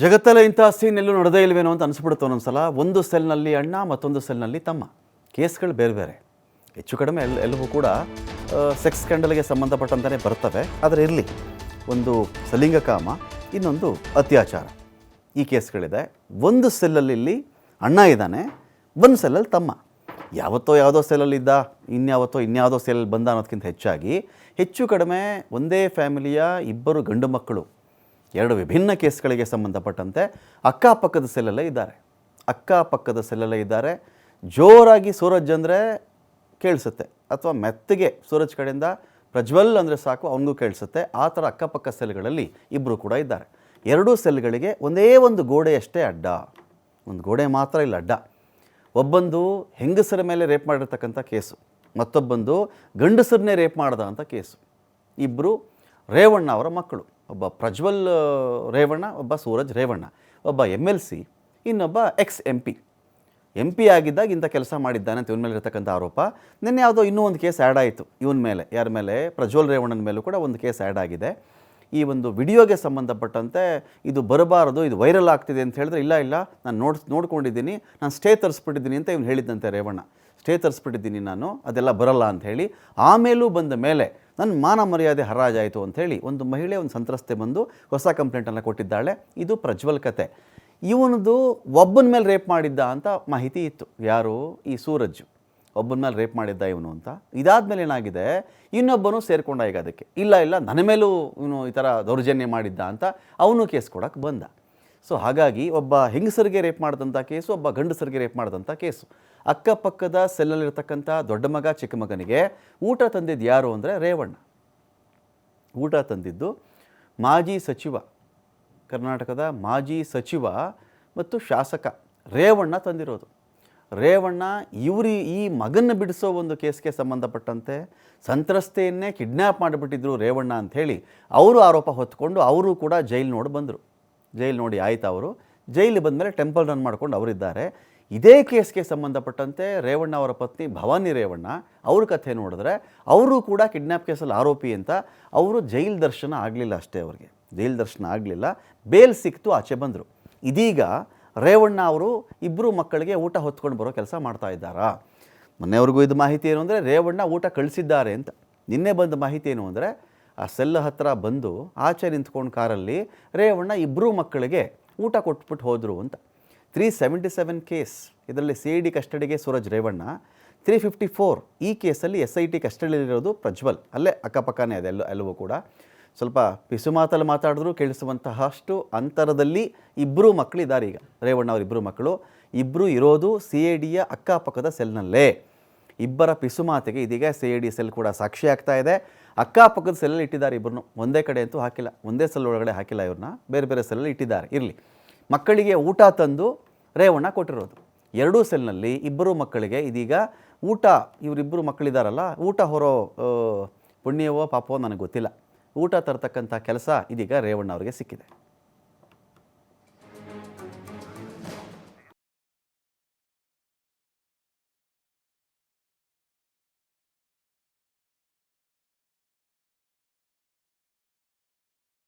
ಜಗತ್ತಲ್ಲೇ ಇಂಥ ಸೀನ್ ಎಲ್ಲೂ ನಡೆದೇ ಇಲ್ವೇನೋ ಅಂತ ಅನಿಸ್ಬಿಡುತ್ತೆ ಒಂದೊಂದ್ಸಲ? ಒಂದು ಸೆಲ್ನಲ್ಲಿ ಅಣ್ಣ, ಮತ್ತೊಂದು ಸೆಲ್ನಲ್ಲಿ ತಮ್ಮ. ಕೇಸ್ಗಳು ಬೇರೆ ಬೇರೆ. ಹೆಚ್ಚು ಕಡಿಮೆ ಎಲ್ಲ ಎಲ್ಲವೂ ಕೂಡ ಸೆಕ್ಸ್ ಸ್ಕ್ಯಾಂಡಲ್ಗೆ ಸಂಬಂಧಪಟ್ಟಂತಲೇ ಬರ್ತವೆ. ಆದರೆ ಇರಲಿ. ಒಂದು ಸಲಿಂಗ ಕಾಮ, ಇನ್ನೊಂದು ಅತ್ಯಾಚಾರ. ಈ ಕೇಸ್ಗಳಿದೆ. ಒಂದು ಸೆಲ್ಲಲ್ಲಿ ಅಣ್ಣ ಇದ್ದಾನೆ, ಒಂದು ಸೆಲ್ಲಲ್ಲಿ ತಮ್ಮ. ಯಾವತ್ತೋ ಯಾವುದೋ ಸೆಲ್ಲಲ್ಲಿದ್ದ ಇನ್ಯಾವತ್ತೋ ಇನ್ಯಾವುದೋ ಸೆಲ್ಲಲ್ಲಿ ಬಂದ ಅನ್ನೋದಕ್ಕಿಂತ ಹೆಚ್ಚಾಗಿ ಹೆಚ್ಚು ಕಡಿಮೆ ಒಂದೇ ಫ್ಯಾಮಿಲಿಯ ಇಬ್ಬರು ಗಂಡು ಮಕ್ಕಳು. ಎರಡು ವಿಭಿನ್ನ ಕೇಸ್ಗಳಿಗೆ ಸಂಬಂಧಪಟ್ಟಂತೆ ಅಕ್ಕಪಕ್ಕದ ಸೆಲ್ಲೆಲ್ಲ ಇದ್ದಾರೆ. ಅಕ್ಕಪಕ್ಕದ ಸೆಲ್ಲೆಲ್ಲ ಇದ್ದಾರೆ. ಜೋರಾಗಿ ಸೂರಜ್ ಅಂದರೆ ಕೇಳಿಸುತ್ತೆ. ಅಥವಾ ಮೆತ್ತಗೆ ಸೂರಜ್ ಕಡೆಯಿಂದ ಪ್ರಜ್ವಲ್ ಅಂದರೆ ಸಾಕು, ಅವನಿಗೂ ಕೇಳಿಸುತ್ತೆ. ಆ ಥರ ಅಕ್ಕಪಕ್ಕ ಸೆಲ್ಗಳಲ್ಲಿ ಇಬ್ಬರು ಕೂಡ ಇದ್ದಾರೆ. ಎರಡೂ ಸೆಲ್ಗಳಿಗೆ ಒಂದೇ ಒಂದು ಗೋಡೆಯಷ್ಟೇ ಅಡ್ಡ. ಒಂದು ಗೋಡೆ ಮಾತ್ರ ಇಲ್ಲ, ಅಡ್ಡ. ಒಬ್ಬಂದು ಹೆಂಗಸರ ಮೇಲೆ ರೇಪ್ ಮಾಡಿರ್ತಕ್ಕಂಥ ಕೇಸು, ಮತ್ತೊಬ್ಬಂದು ಗಂಡಸರನ್ನೇ ರೇಪ್ ಮಾಡ್ದ ಅಂತ ಕೇಸು. ಇಬ್ಬರು ರೇವಣ್ಣ ಅವರ ಮಕ್ಕಳು. ಒಬ್ಬ ಪ್ರಜ್ವಲ್ ರೇವಣ್ಣ, ಒಬ್ಬ ಸೂರಜ್ ರೇವಣ್ಣ, ಒಬ್ಬ ಎಂ ಎಲ್ ಸಿ, ಇನ್ನೊಬ್ಬ ಎಕ್ಸ್ ಎಂ ಪಿ. ಎಂ ಪಿ ಆಗಿದ್ದಾಗ ಇಂಥ ಕೆಲಸ ಮಾಡಿದ್ದಾನೆ ಅಂತ ಇವನ ಮೇಲೆ ಇರತಕ್ಕಂಥ ಆರೋಪ. ನಿನ್ನೆ ಯಾವುದೋ ಇನ್ನೂ ಒಂದು ಕೇಸ್ ಆ್ಯಡ್ ಆಯಿತು ಇವನ ಮೇಲೆ, ಯಾರ ಮೇಲೆ? ಪ್ರಜ್ವಲ್ ರೇವಣ್ಣನ ಮೇಲೂ ಕೂಡ ಒಂದು ಕೇಸ್ ಆ್ಯಡ್ ಆಗಿದೆ. ಈ ಒಂದು ವಿಡಿಯೋಗೆ ಸಂಬಂಧಪಟ್ಟಂತೆ ಇದು ಬರಬಾರದು, ಇದು ವೈರಲ್ ಆಗ್ತಿದೆ ಅಂತ ಹೇಳಿದ್ರೆ ಇಲ್ಲ ಇಲ್ಲ, ನಾನು ನೋಡ್, ನೋಡ್ಕೊಂಡಿದ್ದೀನಿ, ನಾನು ಸ್ಟೇ ತರಿಸ್ಬಿಟ್ಟಿದ್ದೀನಿ ಅಂತ ಇವ್ನು ಹೇಳಿದ್ದಂತೆ ರೇವಣ್ಣ. ಸ್ಟೇ ತರಿಸ್ಬಿಟ್ಟಿದ್ದೀನಿ ನಾನು, ಅದೆಲ್ಲ ಬರಲ್ಲ ಅಂತ ಹೇಳಿ ಆಮೇಲೂ ಬಂದ ಮೇಲೆ ನನ್ನ ಮಾನ ಮರ್ಯಾದೆ ಹರಾಜಾಯಿತು ಅಂಥೇಳಿ ಒಂದು ಮಹಿಳೆ, ಒಂದು ಸಂತ್ರಸ್ತೆ ಬಂದು ಹೊಸ ಕಂಪ್ಲೇಂಟನ್ನು ಕೊಟ್ಟಿದ್ದಾಳೆ. ಇದು ಪ್ರಜ್ವಲ್ ಕತೆ ಇವನದು ಒಬ್ಬನ ಮೇಲೆ ರೇಪ್ ಮಾಡಿದ್ದ ಅಂತ ಮಾಹಿತಿ ಇತ್ತು. ಯಾರು? ಈ ಸೂರಜ್. ಒಬ್ಬನ ಮೇಲೆ ರೇಪ್ ಮಾಡಿದ್ದ ಇವನು ಅಂತ. ಇದಾದ್ಮೇಲೆ ಏನಾಗಿದೆ? ಇನ್ನೊಬ್ಬನು ಸೇರ್ಕೊಂಡ ಈಗ ಅದಕ್ಕೆ. ಇಲ್ಲ ಇಲ್ಲ, ನನ್ನ ಮೇಲೂ ಇವನು ಈ ಥರ ದೌರ್ಜನ್ಯ ಮಾಡಿದ್ದ ಅಂತ ಅವನು ಕೇಸ್ ಕೊಡೋಕ್ಕೆ ಬಂದ. ಸೊ ಹಾಗಾಗಿ ಒಬ್ಬ ಹೆಂಗಸರಿಗೆ ರೇಪ್ ಮಾಡಿದಂಥ ಕೇಸು, ಒಬ್ಬ ಗಂಡಸರಿಗೆ ರೇಪ್ ಮಾಡಿದಂಥ ಕೇಸು. ಅಕ್ಕಪಕ್ಕದ ಸೆಲ್ಲಲ್ಲಿರ್ತಕ್ಕಂಥ ದೊಡ್ಡ ಮಗ, ಚಿಕ್ಕ ಮಗನಿಗೆ ಊಟ ತಂದಿದ್ದು ಯಾರು ಅಂದರೆ ರೇವಣ್ಣ. ಊಟ ತಂದಿದ್ದು ಮಾಜಿ ಸಚಿವ, ಕರ್ನಾಟಕದ ಮಾಜಿ ಸಚಿವ ಮತ್ತು ಶಾಸಕ ರೇವಣ್ಣ ತಂದಿರೋದು. ರೇವಣ್ಣ ಇವರು ಈ ಮಗನ್ನ ಬಿಡಿಸೋ ಒಂದು ಕೇಸ್ಗೆ ಸಂಬಂಧಪಟ್ಟಂತೆ ಸಂತ್ರಸ್ತೆಯನ್ನೇ ಕಿಡ್ನ್ಯಾಪ್ ಮಾಡಿಬಿಟ್ಟಿದ್ರು ರೇವಣ್ಣ ಅಂಥೇಳಿ ಅವರು ಆರೋಪ ಹೊತ್ಕೊಂಡು ಅವರು ಕೂಡ ಜೈಲು ನೋಡಿ ಬಂದರು. ಜೈಲು ನೋಡಿ ಆಯ್ತು ಅವರು. ಜೈಲಿಗೆ ಬಂದಮೇಲೆ ಟೆಂಪಲ್ ರನ್ ಮಾಡ್ಕೊಂಡು ಅವರಿದ್ದಾರೆ. ಇದೇ ಕೇಸ್ಗೆ ಸಂಬಂಧಪಟ್ಟಂತೆ ರೇವಣ್ಣ ಅವರ ಪತ್ನಿ ಭವಾನಿ ರೇವಣ್ಣ ಅವ್ರ ಕಥೆ ನೋಡಿದ್ರೆ ಅವರು ಕೂಡ ಕಿಡ್ನ್ಯಾಪ್ ಕೇಸಲ್ಲಿ ಆರೋಪಿ ಅಂತ ಅವರು ಜೈಲ್ ದರ್ಶನ ಆಗಲಿಲ್ಲ ಅಷ್ಟೇ ಅವ್ರಿಗೆ. ಜೈಲ್ ದರ್ಶನ ಆಗಲಿಲ್ಲ. ಬೇಲ್ ಸಿಕ್ತು, ಆಚೆ ಬಂದರು. ಇದೀಗ ರೇವಣ್ಣ ಅವರು ಇಬ್ಬರು ಮಕ್ಕಳಿಗೆ ಊಟ ಹೊತ್ಕೊಂಡು ಬರೋ ಕೆಲಸ ಮಾಡ್ತಾ ಇದ್ದಾರಾ? ಮೊನ್ನೆವರೆಗೂ ಇದು ಮಾಹಿತಿ ಏನು ಅಂದರೆ ರೇವಣ್ಣ ಊಟ ಕಳಿಸಿದ್ದಾರೆ ಅಂತ. ನಿನ್ನೆ ಬಂದ ಮಾಹಿತಿ ಏನು ಅಂದರೆ ಆ ಸೆಲ್ ಹತ್ತಿರ ಬಂದು ಆಚೆ ನಿಂತ್ಕೊಂಡು ಕಾರಲ್ಲಿ ರೇವಣ್ಣ ಇಬ್ಬರೂ ಮಕ್ಕಳಿಗೆ ಊಟ ಕೊಟ್ಬಿಟ್ಟು ಹೋದರು ಅಂತ. ತ್ರೀ ಸೆವೆಂಟಿ ಸೆವೆನ್ ಕೇಸ್ ಇದರಲ್ಲಿ ಸಿ ಐ ಡಿ ಕಸ್ಟಡಿಗೆ Suraj Revanna three fifty four ಈ ಕೇಸಲ್ಲಿ ಎಸ್ ಐ ಟಿ ಕಸ್ಟಡಿಯಲ್ಲಿರೋದು ಪ್ರಜ್ವಲ್. ಅಲ್ಲೇ ಅಕ್ಕಪಕ್ಕನೇ ಅದೆಲ್ಲ ಎಲ್ಲವೂ ಕೂಡ. ಸ್ವಲ್ಪ ಪಿಸು ಮಾತಲ್ಲಿ ಮಾತಾಡಿದ್ರು, ಕೇಳಿಸುವಂತಹಷ್ಟು ಅಂತರದಲ್ಲಿ ಇಬ್ಬರು ಮಕ್ಕಳಿದ್ದಾರೆ ಈಗ. ರೇವಣ್ಣ ಅವ್ರ ಇಬ್ಬರು ಮಕ್ಕಳು ಇಬ್ಬರು ಇರೋದು ಸಿ ಐ ಡಿಯ ಅಕ್ಕಪಕ್ಕದ ಸೆಲ್ನಲ್ಲೇ ಇಬ್ಬರ ಪಿಸು ಮಾತಿಗೆ ಇದೀಗ ಸಿ ಐ ಡಿ ಸೆಲ್ ಕೂಡ ಸಾಕ್ಷಿ ಆಗ್ತಾ ಇದೆ. ಅಕ್ಕಪಕ್ಕದ ಸೆಲ್ಲಲ್ಲಿ ಇಟ್ಟಿದ್ದಾರೆ ಇಬ್ಬರನ್ನು ಒಂದೇ ಕಡೆ ಅಂತೂ ಹಾಕಿಲ್ಲ. ಒಂದೇ ಸೆಲ್ ಒಳಗಡೆ ಹಾಕಿಲ್ಲ ಇವ್ರನ್ನ. ಬೇರೆ ಬೇರೆ ಸೆಲ್ಲಲ್ಲಿ ಇಟ್ಟಿದ್ದಾರೆ. ಇರಲಿ. ಮಕ್ಕಳಿಗೆ ಊಟ ತಂದು ರೇವಣ್ಣ ಕೊಟ್ಟಿರೋದು. ಎರಡೂ ಸೆಲ್ನಲ್ಲಿ ಇಬ್ಬರು ಮಕ್ಕಳಿಗೆ ಇದೀಗ ಊಟ ಇವರಿಬ್ಬರು ಮಕ್ಕಳಿದಾರಲ್ಲ, ಊಟ ಹೊರೋ ಪುಣ್ಯವೋ ಪಾಪವೋ ನನಗೆ ಗೊತ್ತಿಲ್ಲ. ಊಟ ತರತಕ್ಕಂಥ ಕೆಲಸ ಇದೀಗ ರೇವಣ್ಣ ಅವರಿಗೆ ಸಿಕ್ಕಿದೆ.